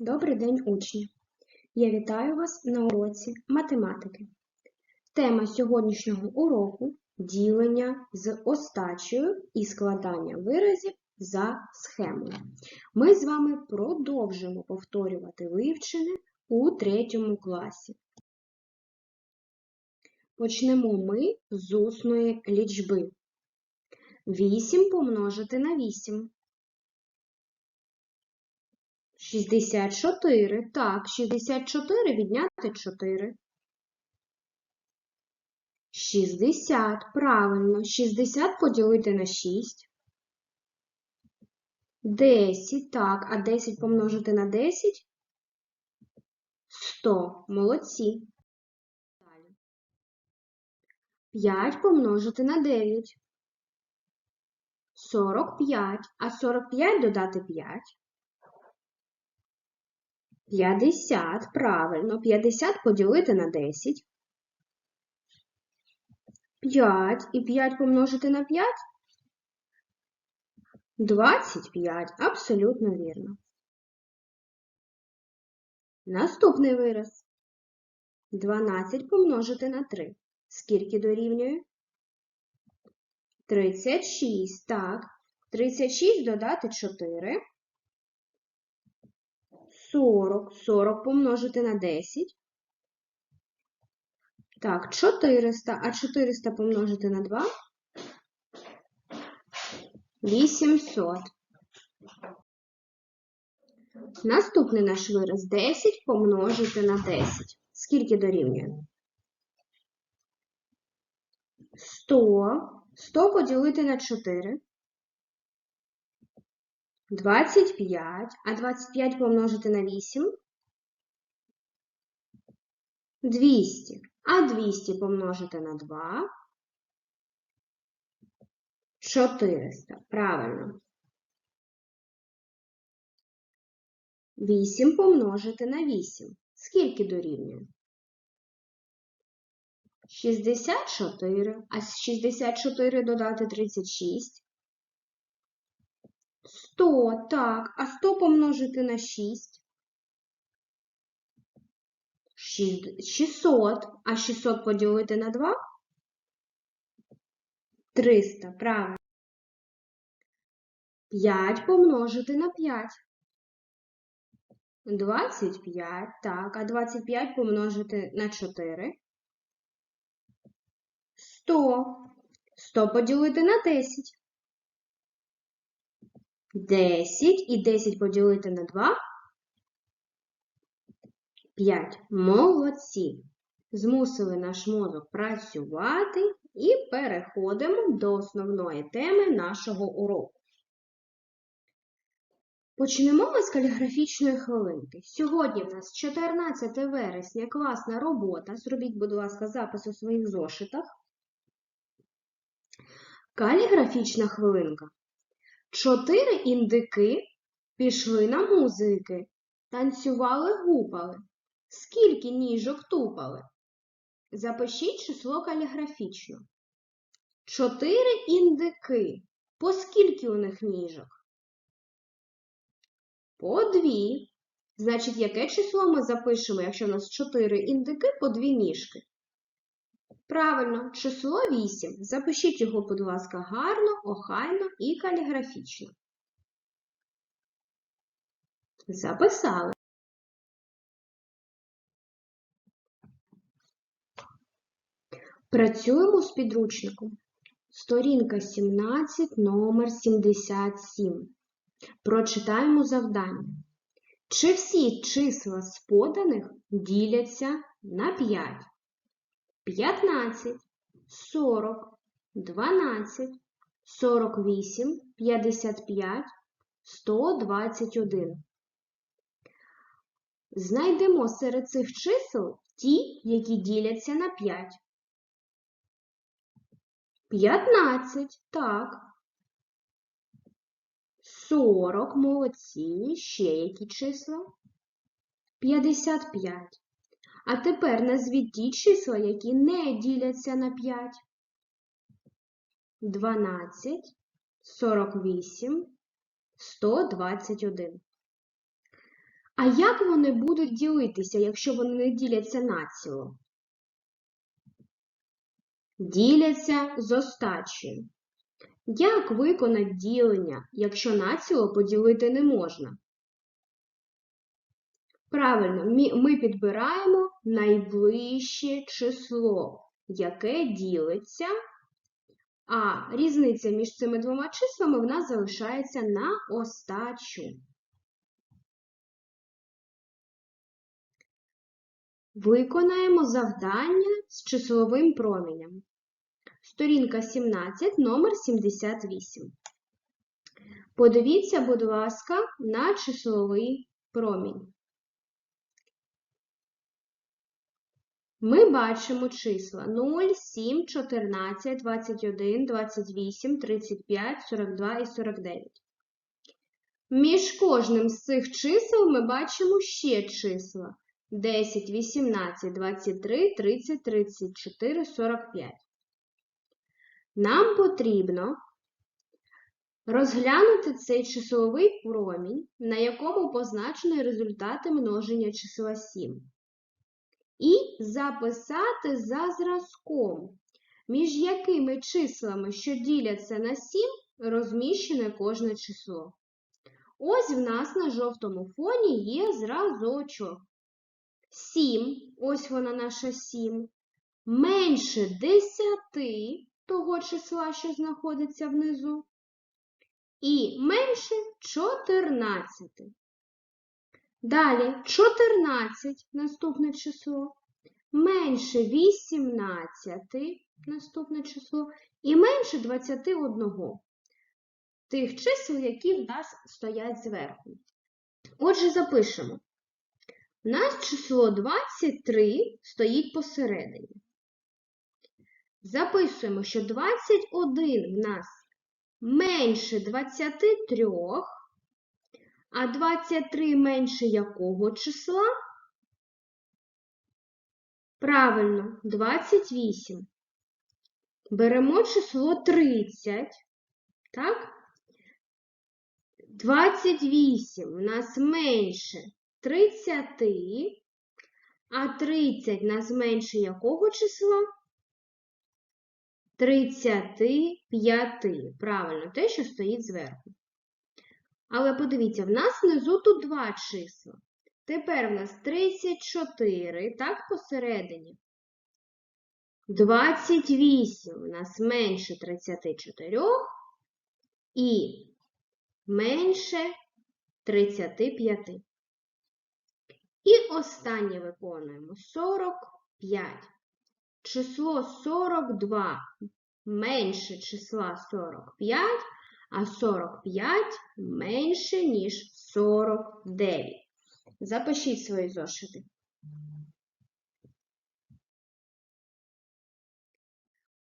Добрий день, учні! Я вітаю вас на уроці математики. Тема сьогоднішнього уроку ділення з остачею і складання виразів за схемою. Ми з вами продовжимо повторювати вивчене у третьому класі. Почнемо ми з усної лічби. 8 помножити на 8. 64. Так, 64 відняти 4. 60. Правильно. 60 поділити на 6. 10. Так, а 10 помножити на 10? 100. Молодці. 5 помножити на 9. 45. А 45 додати 5. 50, правильно. 50 поділити на 10. 5 і 5 помножити на 5? 25. Абсолютно вірно. Наступний вираз. 12 помножити на 3. Скільки дорівнює? 36. Так. 36 додати 4. 40. 40 помножити на 10. Так, 400. А 400 помножити на 2? 800. Наступний наш вираз 10 помножити на 10. Скільки дорівнює? 100. 100 поділити на 4. 25, а 25 помножити на 8 200, а 200 помножити на 2 400. Правильно. 8 помножити на 8. Скільки дорівнює? 64, а з 64 додати 36 100, так, а 100 помножити на 6. 600, а 600 поділити на 2? 300, правильно. 5 помножити на 5. 25, так, а 25 помножити на 4. 100. 100 поділити на 10. 10 і 10 поділити на 2 5. Молодці. Змусили наш мозок працювати і переходимо до основної теми нашого уроку. Почнемо ми з каліграфічної хвилинки. Сьогодні в нас 14 вересня, класна робота. Зробіть, будь ласка, запис у своїх зошитах. Каліграфічна хвилинка. Чотири індики пішли на музики, танцювали гупали. Скільки ніжок тупали? Запишіть число каліграфічно. Чотири індики. По скільки у них ніжок? По дві. Значить, яке число ми запишемо, якщо у нас чотири індики по дві ніжки? Правильно, число 8. Запишіть його, будь ласка, гарно, охайно і каліграфічно. Записали. Працюємо з підручником. Сторінка 17, номер 77. Прочитаємо завдання. Чи всі числа з поданих діляться на 5? 15, 40, 12, 48, 55, 121. Знайдемо серед цих чисел ті, які діляться на 5. 15, так. 40, молодці. Ще які числа? 55. А тепер назвіть ті числа, які не діляться на 5. 12, 48, 121. А як вони будуть ділитися, якщо вони не діляться націло? Діляться з остачею. Як виконати ділення, якщо націло поділити не можна? Правильно, ми підбираємо найближче число, яке ділиться, а різниця між цими двома числами в нас залишається на остачу. Виконаємо завдання з числовим промінем. Сторінка 17, номер 78. Подивіться, будь ласка, на числовий промінь. Ми бачимо числа 0, 7, 14, 21, 28, 35, 42 і 49. Між кожним з цих чисел ми бачимо ще числа 10, 18, 23, 30, 34, 45. Нам потрібно розглянути цей числовий промінь, на якому позначені результати множення числа 7 і записати за зразком, між якими числами, що діляться на 7, розміщене кожне число. Ось в нас на жовтому фоні є зразочок. 7, ось вона наша 7, менше 10 того числа, що знаходиться внизу, і менше 14. Далі 14 наступне число, менше 18 наступне число і менше 21 тих чисел, які в нас стоять зверху. Отже, запишемо. У нас число 23 стоїть посередині. Записуємо, що 21 в нас менше 23, а 23 менше якого числа? Правильно, 28. Беремо число 30. Так? 28 у нас менше 30, а 30 у нас менше якого числа? 35. Правильно, те, що стоїть зверху. Але подивіться, в нас внизу тут два числа. Тепер в нас 34, так, посередині. 28 у нас менше 34 і менше 35. І останнє виконуємо 45. Число 42 менше числа 45, а 45 менше, ніж 49. Запишіть свої зошити.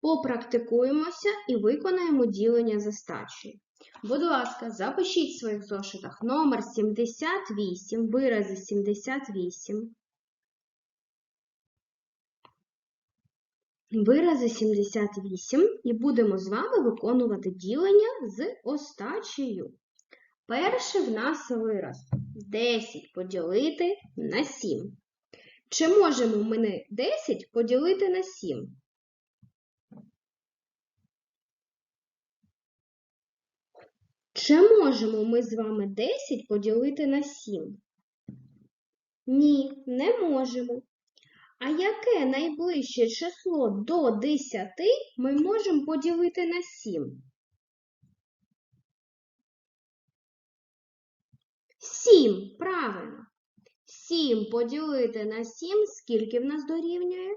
Попрактикуємося і виконаємо ділення за стачею. Будь ласка, запишіть в своїх зошитах номер 78, вирази 78. Вирази 78 і будемо з вами виконувати ділення з остачею. Перший в нас вираз 10 поділити на 7. Чи можемо ми 10 поділити на 7? Чи можемо ми з вами 10 поділити на 7? Ні, не можемо. А яке найближче число до 10 ми можемо поділити на 7? 7, правильно. 7 поділити на 7, скільки в нас дорівнює?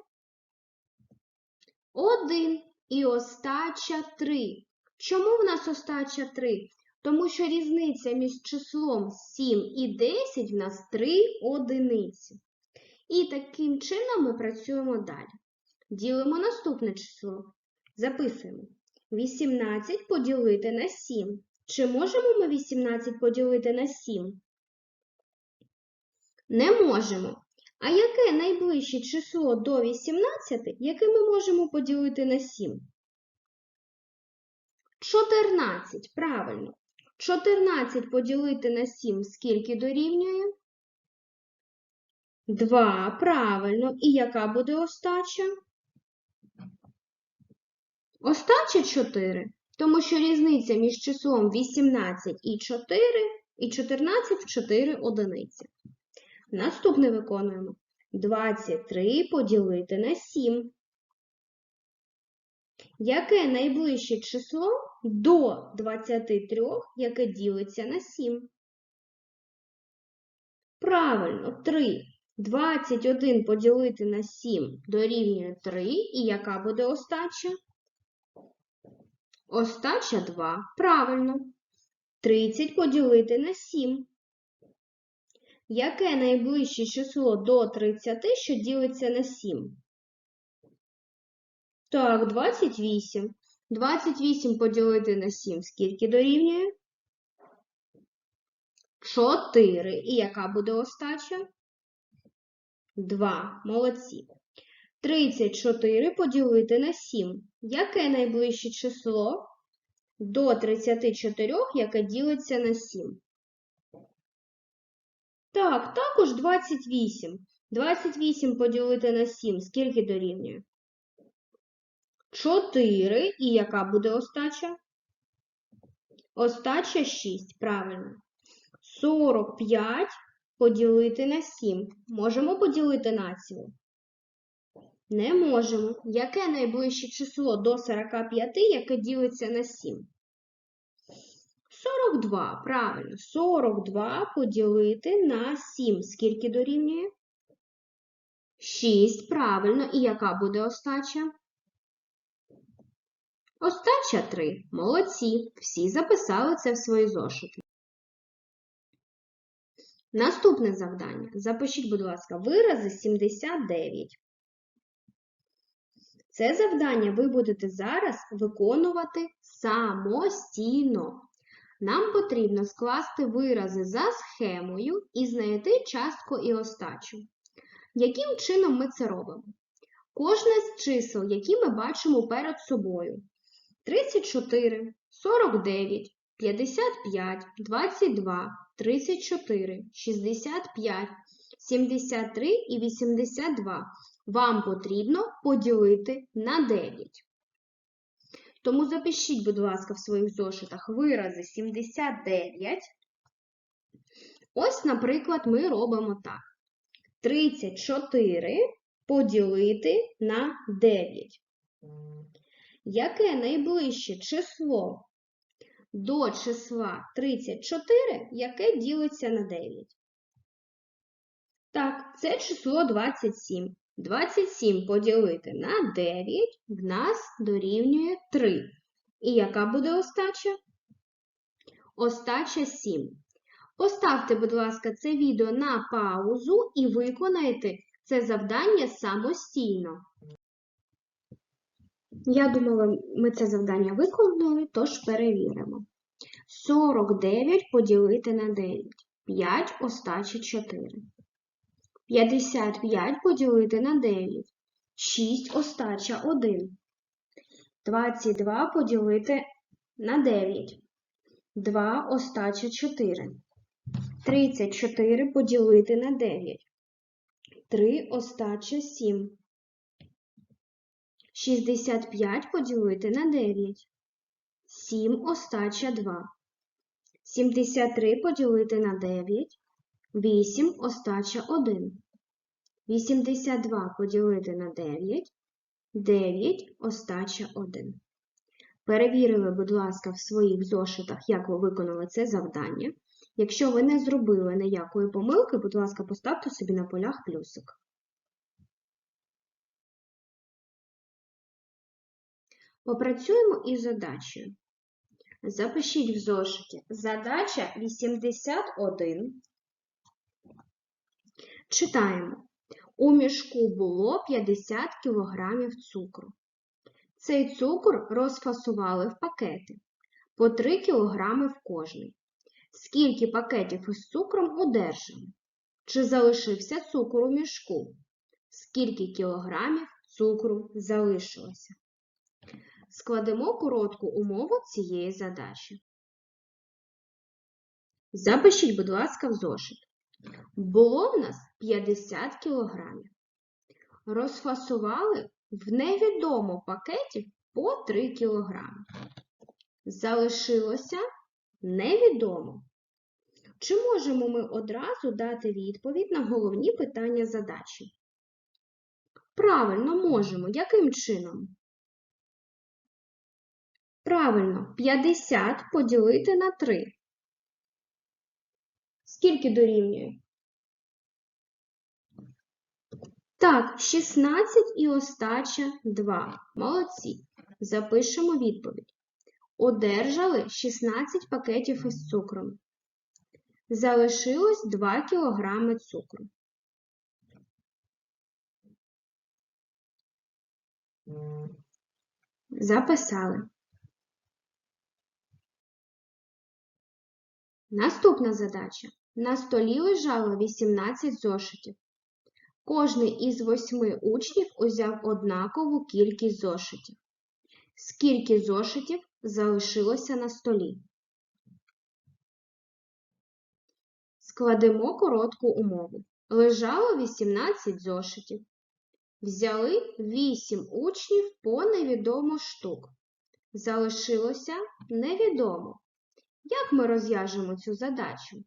1 і остача 3. Чому в нас остача 3? Тому що різниця між числом 7 і 10 в нас 3 одиниці. І таким чином ми працюємо далі. Ділимо наступне число. Записуємо. 18 поділити на 7. Чи можемо ми 18 поділити на 7? Не можемо. А яке найближче число до 18, яке ми можемо поділити на 7? 14, правильно. 14 поділити на 7 скільки дорівнює? 2, правильно. І яка буде остача? Остача 4, тому що різниця між числом 18 і 4 і 14 в 4 одиниці. Наступне виконуємо. 23 поділити на 7. Яке найближче число до 23, яке ділиться на 7? Правильно, 3. 21 поділити на 7 дорівнює 3. І яка буде остача? Остача 2. Правильно. 30 поділити на 7. Яке найближче число до 30, що ділиться на 7? Так, 28. 28 поділити на 7 скільки дорівнює? 4. І яка буде остача? 2. Молодці. 34 поділити на 7. Яке найближче число до 34, яке ділиться на 7? Так, також 28. 28 поділити на 7. Скільки дорівнює? 4. І яка буде остача? Остача 6. Правильно. 45 поділити на 7. Можемо поділити на цілу? Не можемо. Яке найближче число до 45, яке ділиться на 7? 42. Правильно. 42 поділити на 7. Скільки дорівнює? 6. Правильно. І яка буде остача? Остача 3. Молодці. Всі записали це в свої зошити. Наступне завдання. Запишіть, будь ласка, вирази 79. Це завдання ви будете зараз виконувати самостійно. Нам потрібно скласти вирази за схемою і знайти частку і остачу. Яким чином ми це робимо? Кожне з чисел, які ми бачимо перед собою: 34, 49, 55, 22, 34, 65, 73 і 82 вам потрібно поділити на 9. Тому запишіть, будь ласка, в своїх зошитах вирази 79. Ось, наприклад, ми робимо так. 34 поділити на 9. Яке найближче число до числа 34, яке ділиться на 9? Так, це число 27. 27 поділити на 9 в нас дорівнює 3. І яка буде остача? Остача 7. Поставте, будь ласка, це відео на паузу і виконайте це завдання самостійно. Я думала, ми це завдання виконали, тож перевіримо. 49 поділити на 9. 5 остача 4. 55 поділити на 9. 6 остача 1. 22 поділити на 9. 2 остача 4. 34 поділити на 9. 3 остача 7. 65 поділити на 9. 7 остача 2. 73 поділити на 9. 8 остача 1. 82 поділити на 9. 9 остача 1. Перевірили, будь ласка, в своїх зошитах, як ви виконали це завдання. Якщо ви не зробили ніякої помилки, будь ласка, поставте собі на полях плюсик. Попрацюємо із задачею. Запишіть в зошиті задача 81. Читаємо. У мішку було 50 кг цукру. Цей цукор розфасували в пакети по 3 кг в кожний. Скільки пакетів із цукром одержали? Чи залишився цукор у мішку? Скільки кілограмів цукру залишилося? Складемо коротку умову цієї задачі. Запишіть, будь ласка, в зошит. Було в нас 50 кг. Розфасували в невідомо пакетів по 3 кг. Залишилося невідомо. Чи можемо ми одразу дати відповідь на головні питання задачі? Правильно, можемо. Яким чином? Правильно, 50 поділити на 3. Скільки дорівнює? Так, 16 і остача 2. Молодці. Запишемо відповідь. Одержали 16 пакетів із цукром. Залишилось 2 кг цукру. Записали. Наступна задача. На столі лежало 18 зошитів. Кожний із восьми учнів узяв однакову кількість зошитів. Скільки зошитів залишилося на столі? Складемо коротку умову. Лежало 18 зошитів. Взяли 8 учнів по невідомо штук. Залишилося невідомо. Як ми розв'яжемо цю задачу?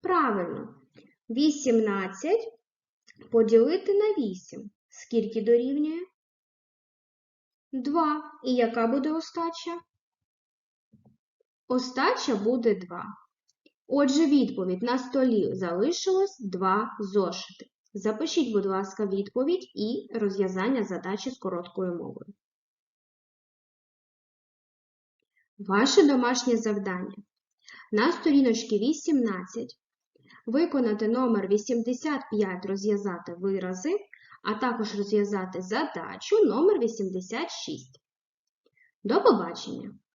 Правильно, 18 поділити на 8. Скільки дорівнює? 2. І яка буде остача? Остача буде 2. Отже, відповідь на столі залишилось 2 зошити. Запишіть, будь ласка, відповідь і розв'язання задачі з короткою мовою. Ваше домашнє завдання. На сторіночці 18 виконати номер 85, розв'язати вирази, а також розв'язати задачу номер 86. До побачення!